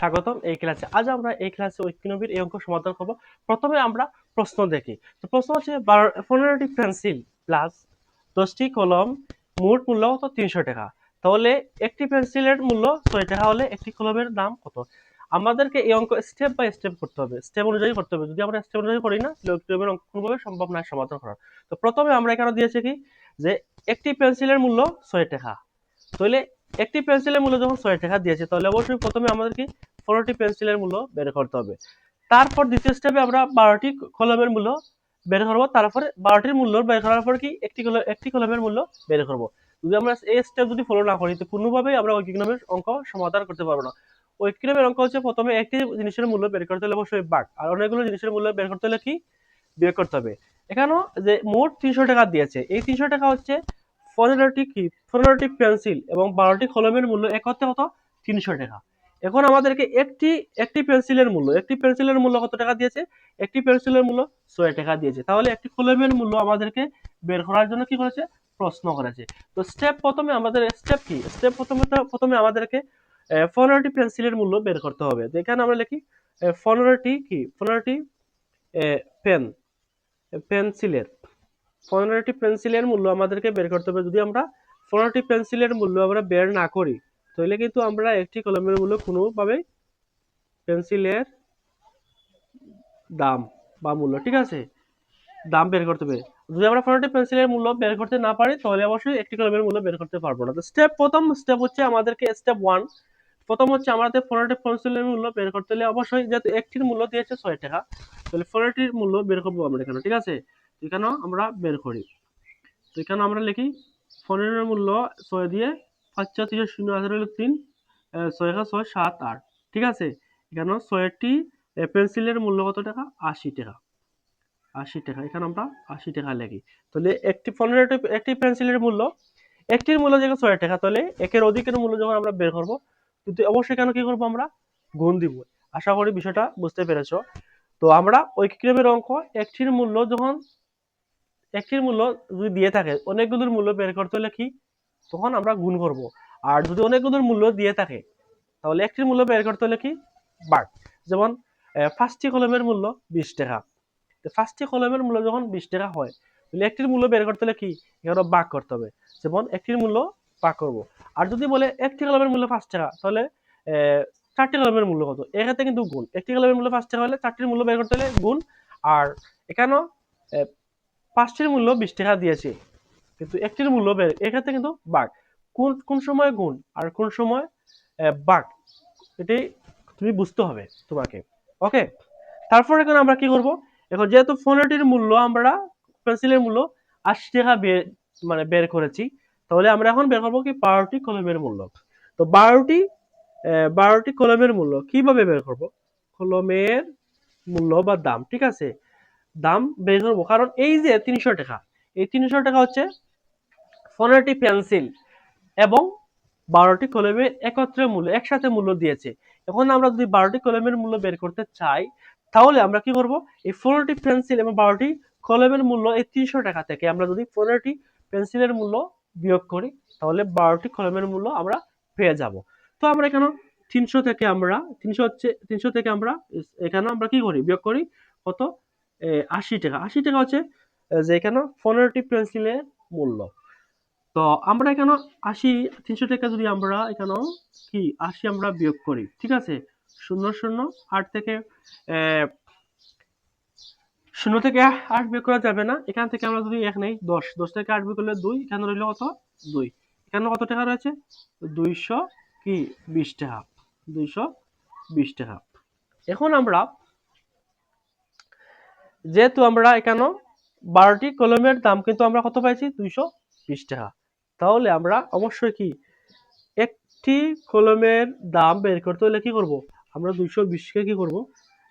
স্বাগতম এই ক্লাসে। আজ আমরা এই ক্লাসে ঐক্যনবীর এই অঙ্ক সমাধান করব। প্রথমে আমরা প্রশ্ন দেখি। তো প্রশ্ন হচ্ছে পনেরোটি পেন্সিল প্লাস দশটি কলম মোট মূল্য কত? তিনশো টাকা। তাহলে একটি পেন্সিলের মূল্য ছয় টাকা হলে একটি কলমের দাম কত? আমাদেরকে এই অঙ্ক স্টেপ বাই স্টেপ করতে হবে। স্টেপ অনুযায়ী করতে হবে। যদি আমরা স্টেপ অনুযায়ী করি না, তাহলে ঐক্যনবীর অঙ্ক কোনোভাবে সম্ভব নয় সমাধান করা তো প্রথমে আমরা এখানে দিয়েছি কি? যে একটি পেন্সিলের মূল্য ছয় টাকা। তাহলে একটি পেন্সিলের মূল্য যখন ছয় টাকা দিয়েছে, তাহলে অবশ্যই প্রথমে আমাদেরকে পনেরোটি পেন্সিলের মূল্য বের করতে হবে। তারপর দ্বিতীয় স্টেপে আমরা বারোটি কলমের মূল্য বের করব। তারপরে বারোটির মূল্য বের করার পর কি? একটি একটি কলমের মূল্য বের করব। যদি আমরা এই স্টেপ যদি ফলো না করি, তো কোনোভাবেই আমরা ঐকিকনমের অঙ্ক সমাধান করতে পারব না। ঐকিকনমের অঙ্ক হচ্ছে প্রথমে একটি জিনিসের মূল্য বের করতে হলে অবশ্যই বাঘ আর অনেকগুলো জিনিসের মূল্য বের করতে হলে কি? বিয়োগ করতে হবে। এখানেও যে মোট তিনশো টাকা দিয়েছে, এই তিনশো টাকা হচ্ছে পনেরোটি কি? পনেরোটি পেন্সিল এবং বারোটি কলমের মূল্য একত্রে কত? তিনশো টাকা। এখন আমাদেরকে একটি একটি পেন্সিলের মূল্য, একটি পেন্সিলের মূল্য কত টাকা দিয়েছে? একটি পেন্সিলের মূল্য ছয় টাকা দিয়েছে। তাহলে একটি কলমের মূল্য আমাদেরকে বের করার জন্য কি করেছে? প্রশ্ন করেছে। তো স্টেপ প্রথমে আমাদের স্টেপ কি? স্টেপ প্রথমে প্রথমে আমাদেরকে পনেরোটি পেন্সিলের মূল্য বের করতে হবে। তো এখানে আমরা লিখি পনেরোটি কি? পনেরোটি পেন পেন্সিলের। পনেরোটি পেন্সিলের মূল্য আমাদেরকে বের করতে হবে। যদি আমরা পনেরোটি পেন্সিলের মূল্য আমরা বের না করি তাহলে কিন্তু আমরা একটি কলমের মূল্য কোনোভাবে পেন্সিলের দাম বা মূল্য, ঠিক আছে? দাম বের করতে হবে। যদি আমরা পনেরোটি পেন্সিলের মূল্য বের করতে না পারি, তাহলে অবশ্যই একটি কলমের মূল্য বের করতে পারব না। তো স্টেপ প্রথম স্টেপ হচ্ছে আমাদেরকে স্টেপ ওয়ান প্রথম হচ্ছে আমাদের ফোনটি পেন্সিলের মূল্য বের করতে হলে অবশ্যই যেহেতু একটির মূল্য দিয়েছে ছয় টাকা, তাহলে পনেরোটির মূল্য বের করব আমরা এখানে, ঠিক আছে? এখানেও আমরা বের করি। তো এখানে আমরা লিখি, ফোনের মূল্য ছয় দিয়ে পাঁচ চার তিনশো শূন্য আঠারো তিন ছয় ছয় সাত আট। ঠিক আছে? এখানেও ছয়টি পেন্সিলের মূল্য কত টাকা? আশি টাকা। আশি টাকা। এখানে আমরা আশি টাকা লিখি। তাহলে একটি পনেরোটি একটি পেন্সিলের মূল্য, একটির মূল্য যেখানে ছয় টাকা, তাহলে একের অধিকের মূল্য যখন আমরা বের করব, কিন্তু অবশ্যই কেন কি করব আমরা? গুণ দিব। আশা করি বিষয়টা বুঝতে পেরেছ। তো আমরা ঐক্যক্রমের অঙ্ক, একটির মূল্য যখন একটির মূল্য যদি দিয়ে থাকে, অনেকগুলোর মূল্য বের করতে হলে কি? তখন আমরা গুণ করব। আর যদি অনেকগুলোর মূল্য দিয়ে থাকে, তাহলে একটির মূল্য বের করতে হলে কি? বাঘ যেমন পাঁচটি কলমের মূল্য বিশ টাকা। পাঁচটি কলমের মূল্য যখন বিশ টাকা হয়, তাহলে একটির মূল্য বের করতে হলে কি? এখানে বাঘ করতে হবে। যেমন, একটির মূল্য বাঘ করব। আর যদি বলে একটি কলমের মূল্য পাঁচ টাকা, তাহলে চারটি কলমের মূল্য কত? এক্ষেত্রে কিন্তু গুণ। একটি কলমের মূল্য পাঁচ টাকা হলে চারটির মূল্য বের করতে হলে গুণ। আর এখানেও পাঁচটির মূল্য বিশ টাকা দিয়েছে। কিন্তু একটির মূল্য বের এক্ষেত্রে কিন্তু বাঘ। কোন কোন সময় গুণ আর কোন সময় বাঘ? এটাই তুমি বুঝতে হবে তোমাকে। ওকে তারপর এখন আমরা কি করব? এখন যেহেতু পনেরোটির মূল্য, আমরা পেন্সিলের মূল্য আশি টাকা বের মানে বের করেছি, তাহলে আমরা এখন বের করব কি বারোটি কলমের মূল্য। তো বারোটি বারোটি কলমের মূল্য কীভাবে বের করব? কলমের মূল্য বা দাম, ঠিক আছে? দাম বের করব, কারণ এই যে তিনশো টাকা, এই তিনশো টাকা হচ্ছে পনেরোটি পেন্সিল এবং বারোটি কলমের একত্রে মূল্য, একসাথে মূল্য দিয়েছে। এখন আমরা যদি বারোটি কলমের মূল্য বের করতে চাই, তাহলে আমরা কি করব? এই পনেরোটি পেন্সিল এবং বারোটি কলমের মূল্য এই তিনশো টাকা থেকে আমরা যদি পনেরোটি পেন্সিলের মূল্য বিয়োগ করি, তাহলে বারোটি কলমের মূল্য আমরা পেয়ে যাব। তো আমরা এখানে তিনশো থেকে আমরা, তিনশো হচ্ছে, তিনশো থেকে আমরা এখানে আমরা কি করি? বিয়োগ করি কত? আশি টাকা। আশি টাকা হচ্ছে যে এখানে পনেরোটি পেন্সিলের মূল্য। তো আমরা এখানে আশি, তিনশো টাকা যদি আমরা এখানে কি, আশি আমরা বিয়োগ করি, ঠিক আছে? শূন্য শূন্য, আট থেকে শূন্য থেকে আট বিয়োগ করা যাবে না। এখান থেকে আমরা যদি এক নেই, দশ দশ থেকে আট বিয়োগ করলে দুই, এখানে রইল কত? দুই। এখানে কত টাকা রয়েছে? দুইশো কি, বিশ টাকা, দুইশো বিশ টাকা। এখন আমরা যেহেতু আমরা এখানে বারোটি কলমের দাম কিন্তু আমরা কত পাইছি? দুইশো বিশ টাকা। তাহলে আমরা অবশ্যই কি একটি কলমের দাম বের করতে হলে কি করব? আমরা দুইশো বিশকে কি করব?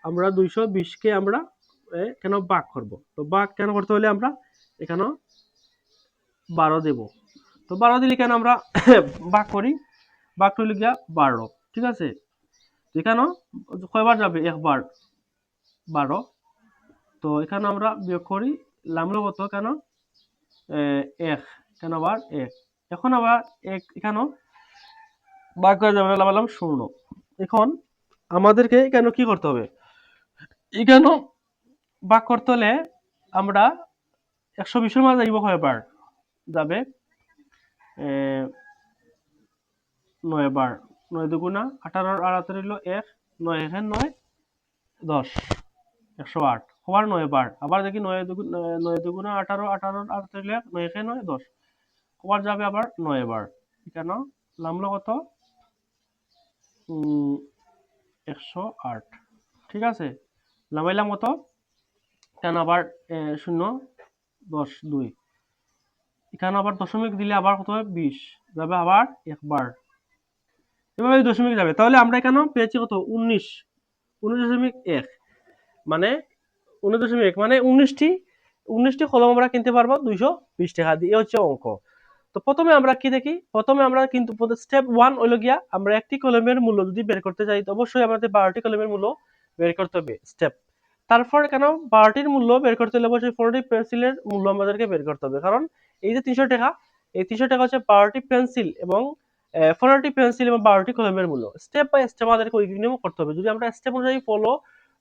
আমরা দুইশো বিশকে আমরা কেন বাক করব? তো বাক কেন করতে হলে আমরা এখানে বারো দেব। তো বারো দিলে কেন আমরা বাক করি? বাক হইলে গিয়া বারো, ঠিক আছে? এখানেও কয়বার যাবে? একবার বারো। তো এখানে আমরা বিয়োগ করি লামলো কত? কেন? এক। কেন আবার এক। এখন আবার এক, এখানেও বাদ করা যাবে লাগালাম শূন্য। এখন আমাদেরকে কেন কি করতে হবে? কেন ভাগ করতে হলে আমরা একশো বিশের মাঝে যাইব কয়বার যাবে। নয় বার। নয় দুগুণা আঠারোর আড়াতে রইল এক, নয় এখানে নয়, দশ, একশো আট। আবার নয় বার। আবার দেখি নয় দুগুণ, নয় দুগুণা আঠারো আঠারোর আড়াতে রইল এক, নয় এখানে নয়, দশ। আবার যাবে আবার নয় বার। কেন নামলো কত? একশো আট। ঠিক আছে? নামাইলাম কত? কেন আবার শূন্য, দশ, দুই। এখানে আবার দশমিক দিলে আবার কত হবে? বিশ। যাবে আবার একবার। এভাবে দশমিক যাবে। তাহলে আমরা এখানে পেয়েছি কত? উনিশ। উনিশ দশমিক এক। মানে উনিশ দশমিক এক। মানে উনিশটি উনিশটি কলম আমরা কিনতে পারব দুইশো বিশ টাকা দিয়ে। হচ্ছে অঙ্ক। তো প্রথমে আমরা কি দেখি? প্রথমে আমরা কিন্তু স্টেপ ওয়ান হইল গিয়া আমরা একটি কলমের মূল্য যদি বের করতে চাই তো অবশ্যই আমাদের বারোটি কলমের মূল্য বের করতে হবে স্টেপ তারপর কেন বারোটির মূল্য বের করতে হলে অবশ্যই পনেরোটি পেন্সিলের মূল্য আমাদেরকে বের করতে হবে, কারণ এই যে তিনশো টাকা, এই তিনশো টাকা হচ্ছে বারোটি পেন্সিল এবং পনেরোটি পেন্সিল এবং বারোটি কলমের মূল্য। স্টেপ বাই স্টেপ আমাদেরকে ওই নিয়ম করতে হবে। যদি আমরা স্টেপ অনুযায়ী ফলো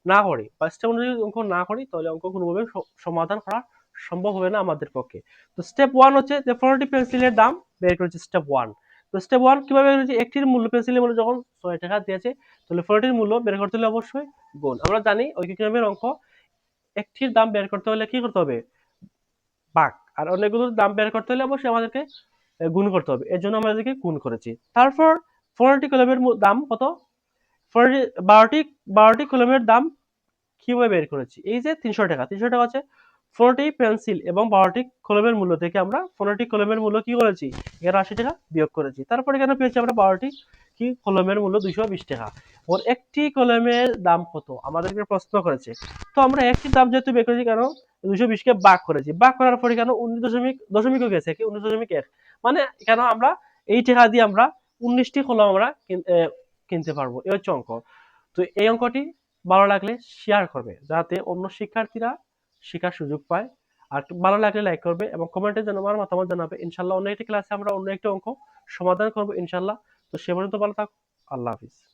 না করি বা স্টেপ অনুযায়ী অঙ্ক না করি, তাহলে অঙ্ক কোনোভাবে সমাধান করা সম্ভব হবে না আমাদের পক্ষে। তো স্টেপ ওয়ান হচ্ছে যে পনেরোটি পেন্সিলের দাম বের করেছে স্টেপ ওয়ান তো স্টেপ ওয়ান কীভাবে করেছে? একটির মূল্য পেন্সিলের মূল্য যখন ছয় টাকা দিয়েছে, তাহলে পনেরোটির মূল্য বের করতে হলে অবশ্যই গুণ। আমরা জানি ঐকিক নিয়মের অঙ্ক, একটির দাম বের করতে হলে কি করতে হবে? ভাগ আর অনেকগুলোর দাম বের করতে হলে অবশ্যই আমাদেরকে গুণ করতে হবে। এর জন্য আমাদেরকে গুণ করেছি। তারপর পনেরোটি কলমের দাম কত? পনেরোটি বারোটি বারোটি কলমের দাম কীভাবে বের করেছি? এই যে তিনশো টাকা। তিনশো টাকা আছে পনেরোটি পেন্সিল এবং বারোটি কলমের মূল্য থেকে আমরা পনেরোটি কলমের মূল্য কি করেছি? এগারো আশি টাকা বিয়োগ করেছি। তারপরে কেন পেয়েছি আমরা বারোটি কি কলমের মূল্য? দুইশো বিশ টাকা। ওর একটি কলমের দাম কত? আমাদেরকে প্রশ্ন করেছে। তো আমরা একটি দাম যেহেতু বের করেছি কেন? দুইশো বিশকে ভাগ করেছি। ভাগ করার পরে কেন উনিশ দশমিক, দশমিকও গেছে কি? উনিশ দশমিক এক। মানে কেন আমরা এই টাকা দিয়ে আমরা উনিশটি কলম আমরা কিন- কিনতে পারব? এই হচ্ছে অঙ্ক। তো এই অঙ্কটি ভালো লাগলে শেয়ার করবে। যাতে অন্য শিক্ষার্থীরা শেখার সুযোগ পায়। আর ভালো লাগলে লাইক করবে এবং কমেন্টে যেন আমার মতামত জানাবে। ইনশাল্লাহ অন্য একটি ক্লাসে আমরা অন্য একটি অঙ্ক সমাধান করব ইনশাল্লাহ তো সে পর্যন্ত ভালো থাক, আল্লাহ হাফিজ।